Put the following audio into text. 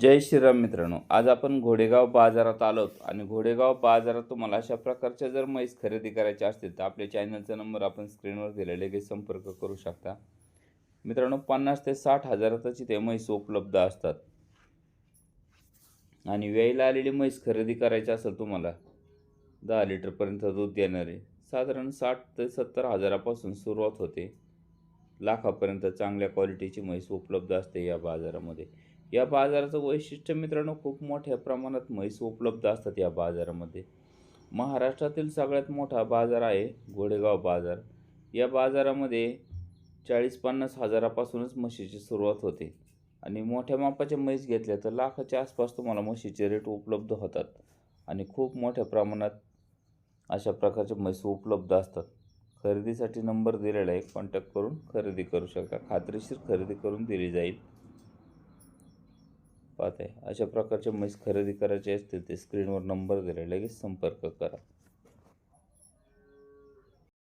जय श्रीराम मित्रांनो. आज आपण घोडेगाव बाजारात आलोत आणि घोडेगाव बाजारात तुम्हाला अशा प्रकारच्या जर म्हैस खरेदी करायच्या असतील तर आपल्या चॅनलचा नंबर आपण स्क्रीनवर दिलेला लगेच संपर्क करू शकता. मित्रांनो पन्नास ते साठ हजारातच इथे म्हैस उपलब्ध असतात. आणि वेळेला आलेली म्हैस खरेदी करायची असेल तुम्हाला दहा लिटरपर्यंत दूध देणारे. साधारण साठ ते सत्तर हजारापासून सुरुवात होते. लाखापर्यंत चांगल्या क्वालिटीची म्हैस उपलब्ध असते या बाजारामध्ये. या बाजाराचं वैशिष्ट्य मित्रांनो खूप मोठ्या प्रमाणात म्हैस उपलब्ध असतात या बाजारामध्ये. महाराष्ट्रातील सगळ्यात मोठा बाजार आहे घोडेगाव बाजार. या बाजारामध्ये चाळीस पन्नास हजारापासूनच म्हशीची सुरुवात होते आणि मोठ्या मापाच्या म्हैस घेतल्या तर लाखाच्या आसपास तुम्हाला म्हशीचे रेट उपलब्ध होतात आणि खूप मोठ्या प्रमाणात अशा प्रकारच्या म्हैस उपलब्ध असतात. खरेदीसाठी नंबर दिलेला आहे कॉन्टॅक्ट करून खरेदी करू शकता. खात्रीशीर खरेदी करून दिली जाईल. पाहत आहे अशा प्रकारचे म्हैस खरेदी करायचे असतील ते स्क्रीनवर नंबर दिले लगेच संपर्क करा.